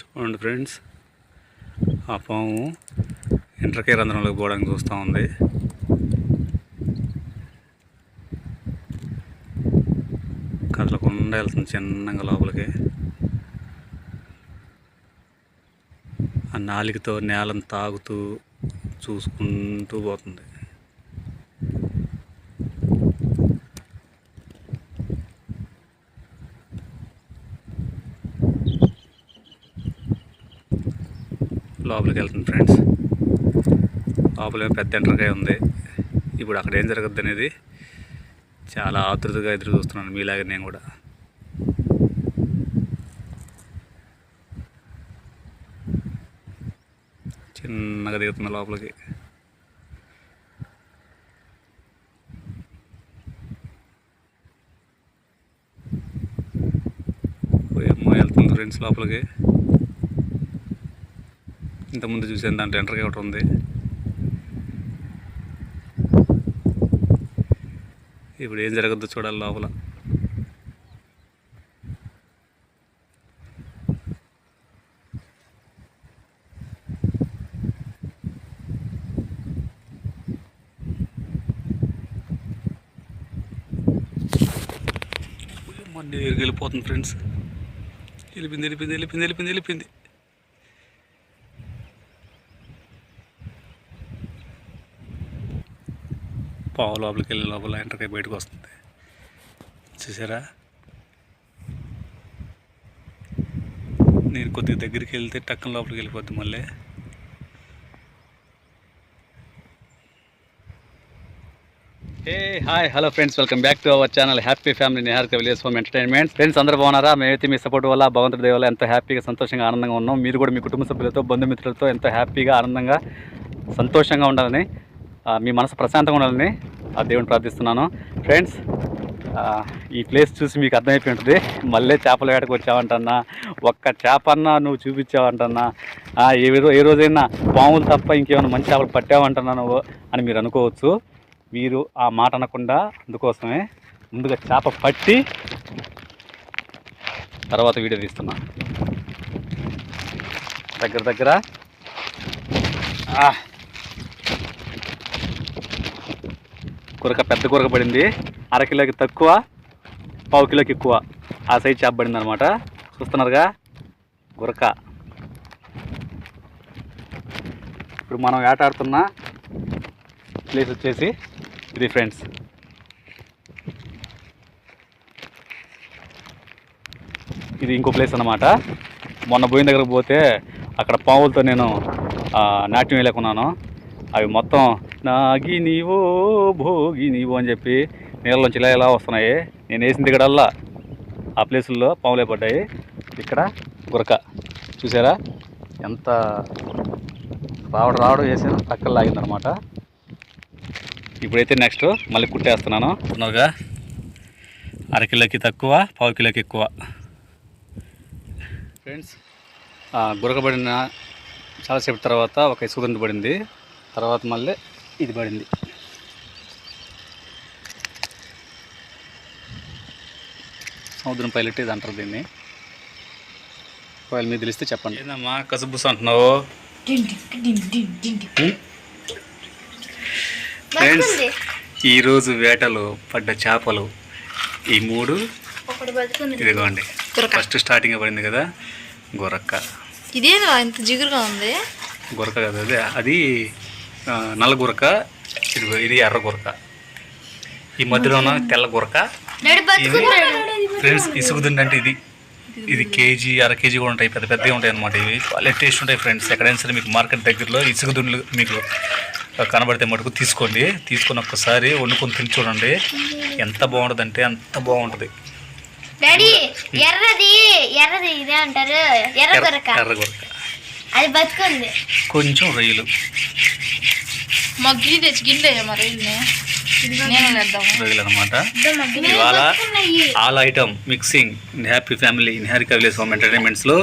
చూడండి ఫ్రెండ్స్. ఆ పాము ఇంటర్కే రంధ్రంలోకి పోవడానికి చూస్తూ ఉంది. కదలకుండా వెళ్తుంది చిన్నగా లోపలికి. ఆ నాలికతో నేలను తాగుతూ చూసుకుంటూ పోతుంది. లోపలికి వెళ్తుంది ఫ్రెండ్స్. లోపల పెద్ద ఎంటర్కాయ ఉంది. ఇప్పుడు అక్కడ ఏం జరగద్దు అనేది చాలా ఆతృతగా ఎదురు చూస్తున్నాను మీలాగే నేను కూడా. చిన్నగా దిగుతుంది లోపలికి. ఏమో వెళ్తుంది ఫ్రెండ్స్ లోపలికి. ఇంతకుముందు చూసాను దాంట్లో ఎంటర్గా ఒకటి ఉంది. ఇప్పుడు ఏం జరగద్దు చూడాలి లోపల. మళ్ళీ వెళ్ళిపోతుంది ఫ్రెండ్స్. వెళ్ళిపోయింది వెళ్ళిపోయింది వెళ్ళిపోయింది వెళ్ళిపోయింది వెళ్ళిపోయింది. పావు లోపలికి వెళ్ళే లోపల ఎంటర్కి బయటకు వస్తుంది. చూసారా? నేను కొద్దిగా దగ్గరికి వెళ్తే టక్కన లోపలికి వెళ్ళిపోద్ది మళ్ళీ. ఏ hi hello friends welcome back to our channel happy family Nihar village home entertainment friends అందరూ బాగున్నారా? మేమైతే మీ సపోర్ట్ వల్ల భగవంతుడి దేవాల ఎంతో హ్యాపీగా సంతోషంగా ఆనందంగా ఉన్నాం. మీరు కూడా మీ కుటుంబ సభ్యులతో బంధుమిత్రులతో ఎంతో హ్యాపీగా ఆనందంగా సంతోషంగా ఉండాలని మీ మనసు ప్రశాంతంగా ఉండాలని ఆ దేవుని ప్రార్థిస్తున్నాను. ఫ్రెండ్స్ ఈ ప్లేస్ చూసి మీకు అర్థమైపోయి ఉంటుంది. మళ్ళీ చేపల వేటకు వచ్చావంటన్నా ఒక్క చేపన్నా నువ్వు చూపించావంటన్నా ఏ రో ఏ రోజైనా పాములు తప్ప ఇంకేమైనా మంచి చేపలు పట్టావంటన్నా నువ్వు అని మీరు అనుకోవచ్చు. మీరు ఆ మాట అనకుండా అందుకోసమే ముందుగా చేప పట్టి తర్వాత వీడియో తీస్తున్నా. దగ్గర దగ్గర ఆ, కూరక పెద్ద కూరక పడింది. అర కిలోకి తక్కువ పావు కిలోకి ఎక్కువ. ఆ సైజ్ చేప పడింది అనమాట చూస్తున్నారుగా గురక. ఇప్పుడు మనం వేటాడుతున్న ప్లేస్ వచ్చేసి ఇది ఫ్రెండ్స్ ఇది ఇంకో ప్లేస్ అనమాట మొన్న పోయిన దగ్గరకు పోతే అక్కడ పావులతో నేను నాట్యం వేయలేకున్నాను. అవి మొత్తం నాగినివో నీవో అని చెప్పి నీళ్ళలోంచి ఇలా ఇలా వస్తున్నాయి. నేను వేసిన దిగడల్లా ఆ ప్లేసుల్లో పాములే పడ్డాయి. ఇక్కడ గురక. చూసారా? ఎంత రావడం రావడం వేసాను పక్కన లాగిందనమాట. ఇప్పుడైతే నెక్స్ట్ మళ్ళీ కుట్టేస్తున్నాను. ఉన్నారుగా అర కిలోకి తక్కువ పావు కిలోకి ఎక్కువ. ఫ్రెండ్స్ గురకబడిన చాలాసేపు తర్వాత ఒక ఇసుక పడింది. తర్వాత మళ్ళీ ఇది పడింది. సముద్రం పైలట్ ఇది అంటారు దీన్ని. ఒకవేళ మీరు తెలిస్తే చెప్పండి. ఏందమ్మా కసుబుస్ అంటున్నావు? ఫ్రెండ్స్ ఈరోజు వేటలో పడ్డ చేపలు ఈ మూడు ఇదిగోండి. ఫస్ట్ స్టార్టింగ్ పడింది కదా గొరక్క ఇదేనా ఇంత జిగురుగా ఉంది? గురక కదా అది అది ఆ, నల్ల గురక ఇది ఇది ఎర్ర గురక. ఈ మధ్యలో ఉన్న తెల్ల గురక. ఇది ఫ్రెండ్స్ ఇసుగుదండి అంటే ఇది. ఇది కేజీ అర కేజీ కూడా ఉంటాయి పెద్ద పెద్దవి ఉంటాయి అనమాట ఇవి. చాలా టేస్ట్ ఉంటాయి ఫ్రెండ్స్. ఎక్కడైనా సరే మీకు మార్కెట్ దగ్గరలో ఇసుగుదుండ్లు మీకు కనబడితే మటుకు తీసుకోండి. తీసుకొని ఒక్కసారి వండుకొని తిని చూడండి. ఎంత బాగుంటుంది అంటే అంత బాగుంటుంది. డాడీ ఎర్రది ఎర్రది ఇదే అంటారు. ఎర్ర గురక. అది బతుకుంది. కొంచెం రొయ్యలు. మా తెచ్చి గిన్నె మరి ఇవాళ all item mixing happy family Niharika village home ఎంటర్టైన్మెంట్స్లో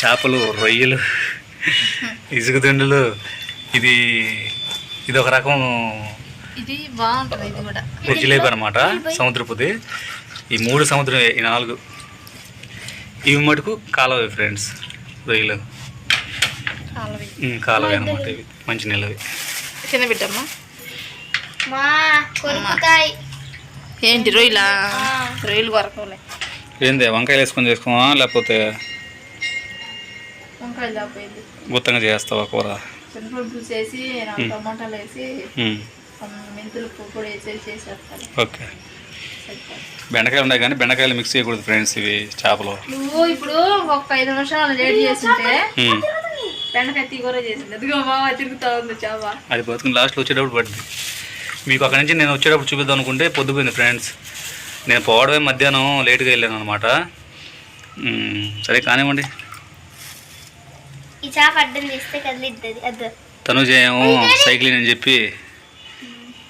చేపలు రొయ్యలు ఇసుగుదండులు ఇది ఇది ఒక రకం జిలేబీ అనమాట సముద్రపుది ఈ మూడు సముద్రం ఈ నాలుగు. ఇవి మటుకు కాలవ ఫ్రెండ్స్ రొయ్యలు. కాలువ. అనమాట ఇవి. మంచి నీళ్ళవి కింద పెట్టమ్మా. ఏంటి రొయ్యలా. రొయ్యలు కొరకలే. ఏంది వంకాయలు వేసుకొని చేసుకోమా లేకపోతే వంకాయలు గుత్తంగా చేస్తావా కూర? టమాటాలు వేసి మెంతులు చేసేస్తాను. ఓకే. బెండకాయలు ఉన్నాయి కానీ బెండకాయలు మిక్స్ చేయకూడదు ఫ్రెండ్స్ ఇవి చేపలు. నువ్వు ఇప్పుడు ఒక ఐదు నిమిషాలు లేట్ చేస్తుంటే బెండకాయ తీ కూర చేసింది. అదిగో మామ తిరుగుతా ఉంది చేప అది బతుకుని లాస్ట్లో వచ్చేటప్పుడు పడింది. మీకు అక్కడి నుంచి నేను వచ్చేటప్పుడు చూపిద్దాం అనుకుంటే పొద్దుపోయింది ఫ్రెండ్స్ నేను పోవడమే మధ్యాహ్నం లేట్గా వెళ్ళాను అనమాట సరే కానివ్వండి. తనుజ ఏమో సైక్లింగ్ అని చెప్పి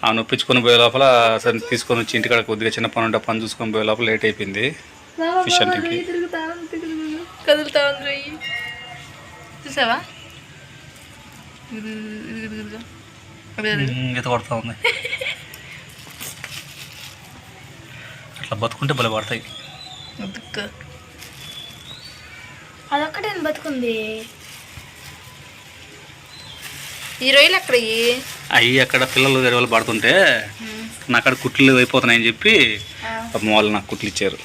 ఆ నొప్పించుకొని పోయే లోపల సరే తీసుకొని వచ్చి ఇంటికాడ కొద్దిగా చిన్న పని ఉంటే పని చూసుకొని పోయే లోపల లేట్ అయిపోయింది. ఫిష్ తిరుగుతా కదులుతా చూసావా? ఈత కొడతా ఉంది. అట్లా బతుకుంటే భలే పడతాయి. అదొక్కటే బతుకుంది. ఈ రొయ్యలు ఎక్కడ ఇయ్యి? అవి అక్కడ పిల్లలు వేరే వాళ్ళు పడుతుంటే నా అక్కడ కుట్లు అయిపోతున్నాయని చెప్పి పాపం వాళ్ళు నాకు కుట్లు ఇచ్చారు.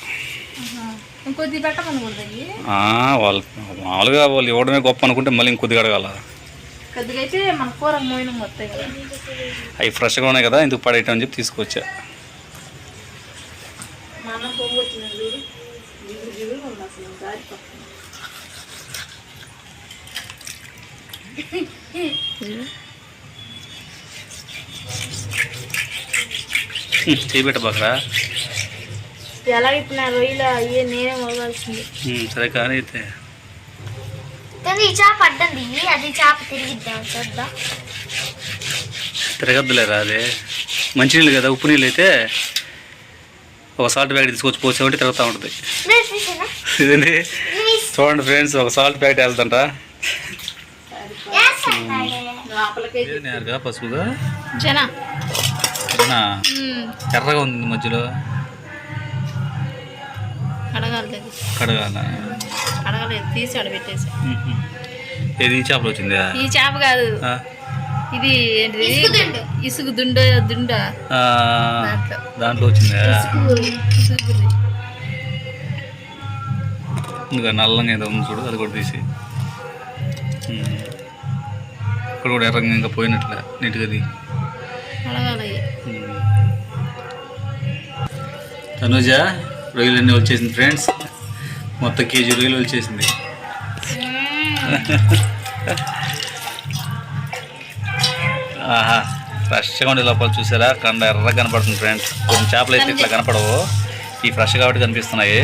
వాళ్ళు మామూలుగా వాళ్ళు ఇవ్వడమే గొప్ప అనుకుంటే మళ్ళీ ఇంకొద్దిగా అడగాల. అవి ఫ్రెష్గా ఉన్నాయి కదా ఎందుకు పడేయటం అని చెప్పి తీసుకొచ్చా. మా ఎలా ఇట్లా రొయ్యలు అయ్యే నేనే మొదలాల్సింది సరే కానీ అయితే. కానీ ఈ చేప అది చేప తిరిగిద్దాం చూద్దాం తిరగద్దులేరా అదే. మంచినీళ్ళు కదా ఉప్పు నీళ్ళు అయితే ఒక సాల్ట్ ప్యాకెట్ తీసుకొచ్చి పోసామంటే తిరుగుతూ ఉంటుంది. ఇదండి చూడండి ఫ్రెండ్స్ ఒక సాల్ట్ ప్యాకెట్ నేరుగా పసుపుగా? జన. ఎర్రగా ఉంది మధ్యలో. అడగాలి దగ్గర కడగాల? అడగలేదు తీసి అడబెట్టేసి ఏది ఈ చేపలు వచ్చిందా? ఈ చేప కాదు. ఇది ఏంటిది? ఇసుగుదుండు. ఇసుగు దుండ దుండ. ఆ, దాంట్లో. వచ్చిందా. ఇంకా నల్లంగా ఏదో ఉంది చూడు అది కూడా తీసి. ఇక్కడ కూడా ఎర్రంగా ఇంకా పోయినట్లే నీట్గా అది అడగాలి తనుజ? రొయ్యలు అన్నీ వచ్చేసింది ఫ్రెండ్స్ మొత్తం కేజీ రొయ్యలు వచ్చేసింది ఆహా ఫ్రెష్గా ఉండే లోపల చూసారా? కండ ఎర్రగా కనపడుతుంది ఫ్రెండ్స్ కొన్ని చేపలు అయితే ఇట్లా కనపడవు. ఈ ఫ్రెష్ కాబట్టి కనిపిస్తున్నాయి.